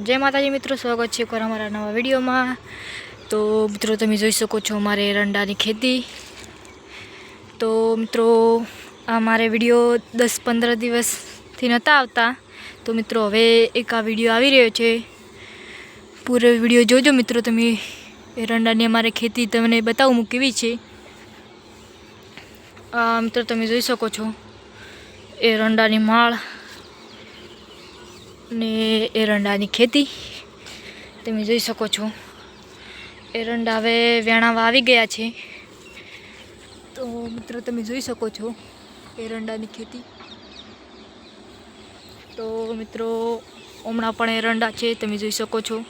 જય માતાજી મિત્રો, સ્વાગત છે એકવાર અમારા નવા વિડીયોમાં. તો મિત્રો, તમે જોઈ શકો છો અમારે રંડાની ખેતી. તો મિત્રો, આ મારે વીડિયો દસ પંદર દિવસથી નહોતા આવતા. તો મિત્રો, હવે એક આ વીડિયો આવી રહ્યો છે. પૂરો વીડિયો જોજો મિત્રો તમે. એરંડાની અમારે ખેતી તમને બતાવું હું કેવી છે. મિત્રો, તમે જોઈ શકો છો. એરંડાની માળ ને એરંડાની ખેતી. તમે જોઈ શકો છો. એરંડા હવે વેણાવા આવી ગયા છે. તો મિત્રો, તમે જોઈ શકો છો એરંડાની ખેતી. તો મિત્રો, હમણાં પણ એરંડા છે, તમે જોઈ શકો છો.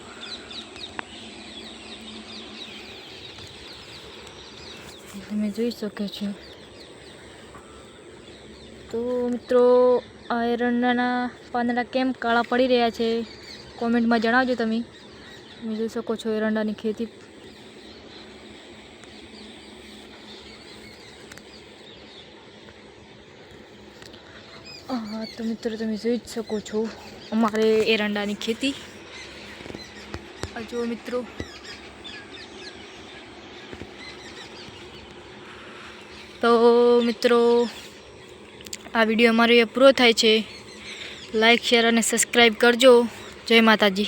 તમે જોઈ શકો છો. તો મિત્રો એરંડાના પાંદડા કેમ કાળા પડી રહ્યા છે? કોમેન્ટમાં જણાવજો તમે. તમે જોઈ શકો છો એરંડાની ખેતી. હા તો મિત્રો તમે જોઈ જ શકો છો અમારે એરંડાની ખેતી. જો મિત્રો. તો મિત્રો આ વીડિયો અમારો એ પૂરો થાય છે. લાઇક શેર અને સબસ્ક્રાઈબ કરજો. જય માતાજી.